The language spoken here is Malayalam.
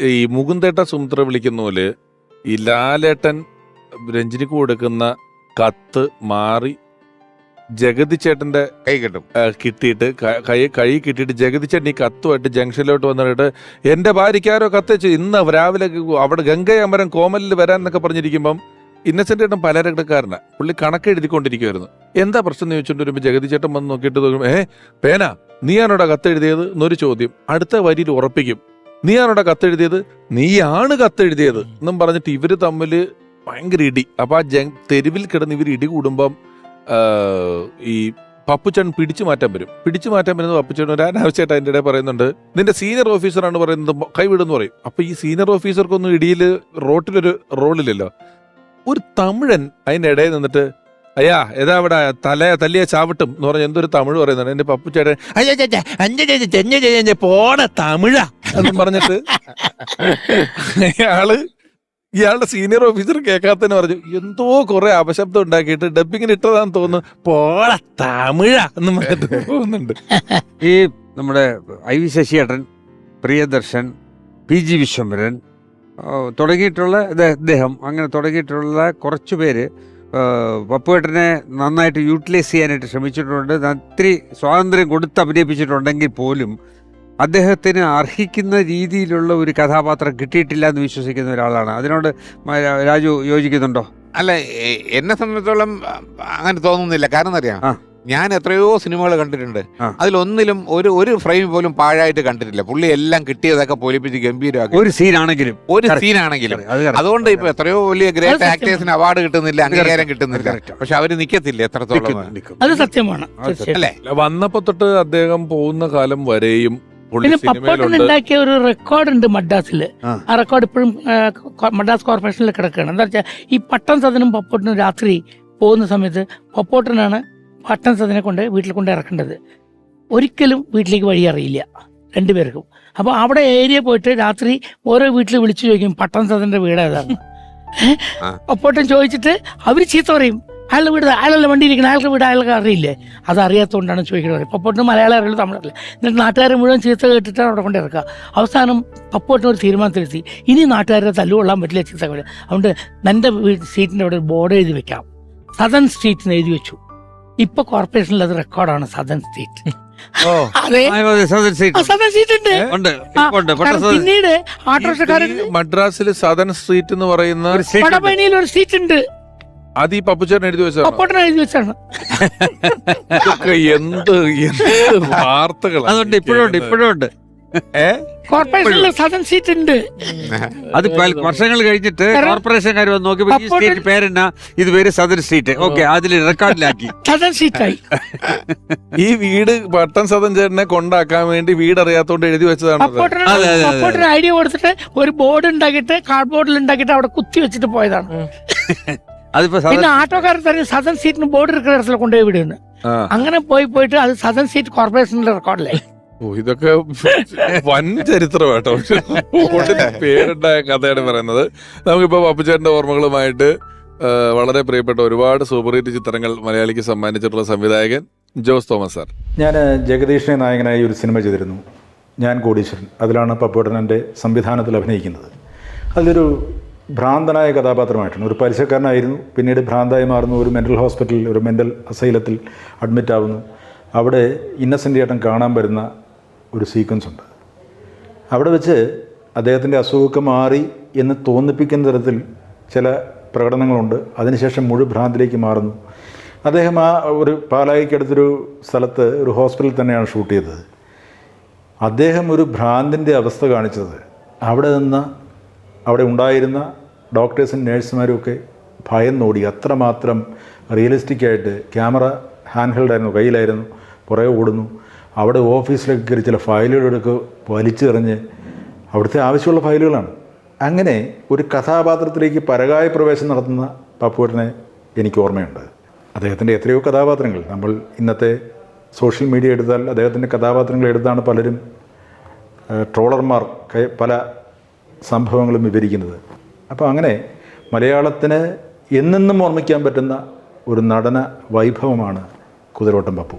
ഈ മുകുന്ദേട്ട സുമിത്ര വിളിക്കുന്ന പോലെ ഈ ലാലേട്ടൻ രഞ്ജിനിക്ക് കൊടുക്കുന്ന കത്ത് മാറി ജഗതി ചേട്ടന്റെ കൈ കിട്ടും. കിട്ടിയിട്ട് ക- കൈ കിട്ടിയിട്ട് ജഗതി ചേട്ടൻ ഈ കത്തുമായിട്ട് ജംഗ്ഷനിലോട്ട് വന്നിട്ട് എന്റെ ഭാര്യക്കാരോ ആരോ കത്തയച്ചു ഇന്ന് രാവിലെ അവിടെ ഗംഗയമരം കോമലിൽ വരാൻ എന്നൊക്കെ പറഞ്ഞിരിക്കുമ്പം ഇന്നസെന്റ് ചേട്ടൻ പലരക്കടക്കാരനാ. പുള്ളി കണക്ക് എഴുതിക്കൊണ്ടിരിക്കുവായിരുന്നു. എന്താ പ്രശ്നം എന്ന് ചോദിച്ചോണ്ട് വരുമ്പോൾ ജഗതി ചേട്ടൻ വന്ന് നോക്കിയിട്ട് നോക്കുമ്പോൾ ഏ പേന നീയാണോടാ കത്തെഴുതിയത് എന്നൊരു ചോദ്യം അടുത്ത വരിയിൽ ഉറപ്പിക്കും. നീയാണോടാ കത്തെഴുതിയത്? നീയാണ് കത്തെഴുതിയത് എന്നും പറഞ്ഞിട്ട് ഇവർ തമ്മിൽ ഭയങ്കര ഇടി. അപ്പൊ ആ ജങ് തെരുവിൽ കിടന്ന് ഇവർ ഇടി കൂടുമ്പം ഈ പപ്പുച്ചൻ പിടിച്ചു മാറ്റാൻ വരും. പിടിച്ചു മാറ്റാൻ വരുന്നത് പപ്പുച്ചൻ ഒരു അനാവശ്യമായിട്ട് അതിന്റെ ഇടയിൽ പറയുന്നുണ്ട്. നിന്റെ സീനിയർ ഓഫീസറാണ് പറയുന്നത് കൈവിടുന്ന് പറയും. അപ്പൊ ഈ സീനിയർ ഓഫീസർക്കൊന്നും ഇടിയിൽ റോട്ടിലൊരു റോളില്ലല്ലോ. ഒരു തമിഴൻ അതിന്റെ ഇടയിൽ നിന്നിട്ട് അയ്യാ ഏതാ അവിടെ തല തല്ലിയ ചാവട്ടും എന്ന് പറഞ്ഞ എന്തൊരു തമിഴ് പറയുന്നുണ്ട് എന്റെ പപ്പുച്ചേട്ടൻ പോണ തമിഴ. എന്നും പറഞ്ഞിട്ട് ഇയാൾ ഇയാളുടെ സീനിയർ ഓഫീസർ കേൾക്കാത്തതിന് പറഞ്ഞു എന്തോ കുറെ അപശബ്ദം ഉണ്ടാക്കിയിട്ട് ഡബിങ്ങിന് ഇട്ടതാന്ന് തോന്നുന്നു. പോള തമിഴ എന്ന് പറഞ്ഞിട്ട് തോന്നുന്നുണ്ട് ഈ നമ്മുടെ ഐ വി ശശിയേട്ടൻ പ്രിയദർശൻ പി ജി വിശ്വംഭരൻ തുടങ്ങിയിട്ടുള്ള ഇദ്ദേ- ഇദ്ദേഹം അങ്ങനെ തുടങ്ങിയിട്ടുള്ള കുറച്ച് പേര് പപ്പുവേട്ടനെ നന്നായിട്ട് യൂട്ടിലൈസ് ചെയ്യാനായിട്ട് ശ്രമിച്ചിട്ടുണ്ട്. ഒത്തിരി സ്വാതന്ത്ര്യം കൊടുത്ത് അഭിനയിപ്പിച്ചിട്ടുണ്ടെങ്കിൽ പോലും അദ്ദേഹത്തിന് അർഹിക്കുന്ന രീതിയിലുള്ള ഒരു കഥാപാത്രം കിട്ടിയിട്ടില്ല എന്ന് വിശ്വസിക്കുന്ന ഒരാളാണ്. അതിനോട് രാജു യോജിക്കുന്നുണ്ടോ? അല്ല എന്നെ സംബന്ധിച്ചോളം അങ്ങനെ തോന്നുന്നില്ല. കാരണം അറിയാം? ഞാൻ എത്രയോ സിനിമകൾ കണ്ടിട്ടുണ്ട്. അതിലൊന്നിലും ഒരു ഒരു ഫ്രെയിം പോലും പാഴായിട്ട് കണ്ടിട്ടില്ല. പുള്ളി എല്ലാം കിട്ടിയതൊക്കെ പൊലിപ്പിച്ച് ഗംഭീരമാക്കി. ഒരു സീനാണെങ്കിലും. ഒരു. സീനാണെങ്കിലും. അതുകൊണ്ട് ഇപ്പൊ എത്രയോ വലിയ ഗ്രേറ്റ് ആക്ടേഴ്സിന് അവാർഡ് കിട്ടുന്നില്ല അംഗീകാരം കിട്ടുന്നില്ല. പക്ഷെ അവർ നിക്കത്തില്ല എത്രത്തോളം. അത് സത്യമാണ്. അല്ലേ? വന്നപ്പോ തൊട്ട് അദ്ദേഹം പോകുന്ന കാലം വരെയും പിന്നെ പപ്പോട്ടൻ ഉണ്ടാക്കിയ ഒരു റെക്കോർഡ് ഉണ്ട് മദ്രാസിൽ ആ. റെക്കോർഡ് ഇപ്പോഴും മദ്രാസ് കോർപ്പറേഷനിൽ കിടക്കുകയാണ്. എന്താ വെച്ചാൽ ഈ പട്ടം സദനും പപ്പോട്ടനും രാത്രി പോകുന്ന സമയത്ത് പപ്പോട്ടനാണ് പട്ടം സദനെ കൊണ്ട് വീട്ടിൽ കൊണ്ട് ഇറക്കേണ്ടത്. ഒരിക്കലും വീട്ടിലേക്ക് വഴി അറിയില്ല രണ്ടുപേർക്കും. അപ്പോൾ അവിടെ ഏരിയ പോയിട്ട് രാത്രി ഓരോ വീട്ടിൽ വിളിച്ചു ചോദിക്കും പട്ടം സദന്റെ വീട് ഏതാണ്. പപ്പോട്ടൻ ചോദിച്ചിട്ട് അവർ ചീത്ത പറയും. അയാളുടെ വീട് അയാളുടെ വണ്ടി ഇരിക്കണം? അയാളുടെ വീട് അയാൾക്ക് അറിയില്ലേ? അത് അറിയാത്തതുകൊണ്ടാണ് ചോദിക്കുന്നത് പപ്പോട്ടിന് മലയാളം അറിയില്ല തമിഴ് അറിയില്ല. എന്നിട്ട് നാട്ടുകാരെ മുഴുവൻ ചീത്ത കേട്ടിട്ടാണ് അവിടെ കൊണ്ട് ഇറക്കുക. അവസാനം പപ്പോട്ടിന് ഒരു തീരുമാനത്തിലെത്തി. ഇനി നാട്ടുകാരെ തല്ലുകൊള്ളാൻ പറ്റില്ല ചീത്ത കൊണ്ട് അതുകൊണ്ട് എന്റെ സീറ്റിന്റെ അവിടെ ഒരു ബോർഡ് എഴുതി വെക്കാം. സദൻ സ്ട്രീറ്റ് എന്ന് എഴുതി വെച്ചു. ഇപ്പൊ കോർപ്പറേഷനിൽ അത് റെക്കോർഡാണ് സദൻ സ്ട്രീറ്റ്. പിന്നീട് ഓട്ടോറിക്ഷക്കാരൻ മദ്രാസിൽ സദൻ സ്ട്രീറ്റ് എന്ന് പറയുന്ന ഒരു സ്ട്രീറ്റ് ഉണ്ട്. അത് ഈ പപ്പുച്ചേട്ടൻ എഴുതി വെച്ചാണ് പപ്പുട്ടൻ എഴുതി വെച്ചാണ് ഇതൊക്കെ എന്ത് എന്ത് വാർത്തകളാണ് അതുകൊണ്ട് ഇപ്പോഴും ഉണ്ട് ഇപ്പോഴും ഉണ്ട്. ഏ? കോർപ്പറേഷനിൽ സദൻ സീറ്റ് ഉണ്ട്. അത് പല- വർഷങ്ങൾ കഴിഞ്ഞിട്ട് കോർപ്പറേഷൻ കോർപ്പറേഷൻകാർ വന്ന് നോക്കിയപ്പോ ഈ സ്റ്റേറ്റ് പേരെന്നാ? ഇത് പേര് സദർ സീറ്റ് ഓക്കെ അതിൽ റെക്കോർഡിലാക്കി സദൻ സീറ്റായി ഈ വീട് പട്ടൻ സദൻ ചേട്ടനെ കൊണ്ടാക്കാൻ വേണ്ടി വീട് അറിയാത്തോണ്ട് എഴുതി വെച്ചതാണ് പപ്പോട്ടന് അതെ, അതെ, അതെ. പപ്പോട്ടന് ഐഡിയ കൊടുത്തിട്ട് ഒരു ബോർഡ് ഉണ്ടാക്കിയിട്ട് കാർഡ് ബോർഡിൽ ഉണ്ടാക്കിയിട്ട് അവിടെ കുത്തി വെച്ചിട്ട് പോയതാണ്. അതിപ്പോ പിന്നെ ആട്ടോക്കാരൻ തന്നെ സദൻ സീറ്റിന് ബോർഡ് ഇരിക്കുന്ന ഇടത്തിൽ കൊണ്ടുപോയി വിടുന്നു അങ്ങനെ പോയി പോയിട്ട് അത് സദൻ സീറ്റ് കോർപ്പറേഷനിലെ റെക്കോർഡിലായി ഓ ഇതൊക്കെ വൻ ചരിത്രം കേട്ടോ പേരുണ്ടായ കഥയാണ് പറയുന്നത്. നമുക്കിപ്പോ പപ്പുചേട്ടന്റെ ഓർമ്മകളുമായിട്ട് വളരെ പ്രിയപ്പെട്ട ഒരുപാട് സൂപ്പർ ഹിറ്റ് ചിത്രങ്ങൾ മലയാളിക്ക് സമ്മാനിച്ചിട്ടുള്ള സംവിധായകൻ ജോസ് തോമസ് സാർ. ഞാൻ ജഗദീഷിനെ നായകനായി ഒരു സിനിമ ചെയ്തിരുന്നു. ഞാൻ കോടീശ്വരൻ. അതിലാണ് പപ്പുവേട്ടൻ എന്റെ സംവിധാനത്തിൽ അഭിനയിക്കുന്നത്. അതിലൊരു ഭ്രാന്തനായ കഥാപാത്രമായിട്ടാണ്. ഒരു പലിശക്കാരനായിരുന്നു പിന്നീട് ഭ്രാന്തായി മാറുന്നു ഒരു മെന്റൽ ഹോസ്പിറ്റലിൽ ഒരു മെന്റൽ അസൈലത്തിൽ അഡ്മിറ്റ് ആവുന്നു. അവിടെ ഇന്നസെന്റ് ചേട്ടൻ കാണാൻ വരുന്ന ഒരു സീക്വൻസ് ഉണ്ട്. അവിടെ വെച്ച് അദ്ദേഹത്തിന്റെ അസുഖമൊക്കെ മാറി എന്ന് തോന്നിപ്പിക്കുന്ന തരത്തിൽ ചില പ്രകടനങ്ങളുണ്ട്. അതിനുശേഷം മുഴുവൻ ഭ്രാന്തിലേക്ക് മാറുന്നു. അദ്ദേഹം ആ ഒരു പാലായിക്കടുത്തൊരു സ്ഥലത്ത് ഒരു ഹോസ്പിറ്റലിൽ തന്നെയാണ് ഷൂട്ട് ചെയ്തത്. അദ്ദേഹം ഒരു ഭ്രാന്തിന്റെ അവസ്ഥ കാണിച്ചത്. അവിടെ നിന്ന് അവിടെ ഉണ്ടായിരുന്ന ഡോക്ടേഴ്സും നേഴ്സുമാരും ഒക്കെ ഭയന്നോടി. അത്രമാത്രം റിയലിസ്റ്റിക്കായിട്ട് ക്യാമറ ഹാൻഡ് ഹെൽഡായിരുന്നു കയ്യിലായിരുന്നു പുറകെ ഓടുന്നു. അവിടെ ഓഫീസിലൊക്കെ കയറി ചില ഫയലുകളൊക്കെ വലിച്ചെറിഞ്ഞ് അവിടുത്തെ ആവശ്യമുള്ള ഫയലുകളാണ്. അങ്ങനെ ഒരു കഥാപാത്രത്തിലേക്ക് പരകായ പ്രവേശം നടത്തുന്ന പപ്പുവേട്ടനെ എനിക്ക് ഓർമ്മയുണ്ട്. അദ്ദേഹത്തിന്റെ എത്രയോ കഥാപാത്രങ്ങൾ. നമ്മൾ ഇന്നത്തെ സോഷ്യൽ മീഡിയ എടുത്താൽ അദ്ദേഹത്തിന്റെ കഥാപാത്രങ്ങൾ എടുത്താണ് പലരും ട്രോളർമാർ പല സംഭവങ്ങളും വിവരിക്കുന്നത്. അപ്പോൾ അങ്ങനെ മലയാളത്തിന് എന്നെന്നും ഓർമ്മിക്കാൻ പറ്റുന്ന ഒരു നടന വൈഭവമാണ് കുതിരോട്ടം പപ്പു.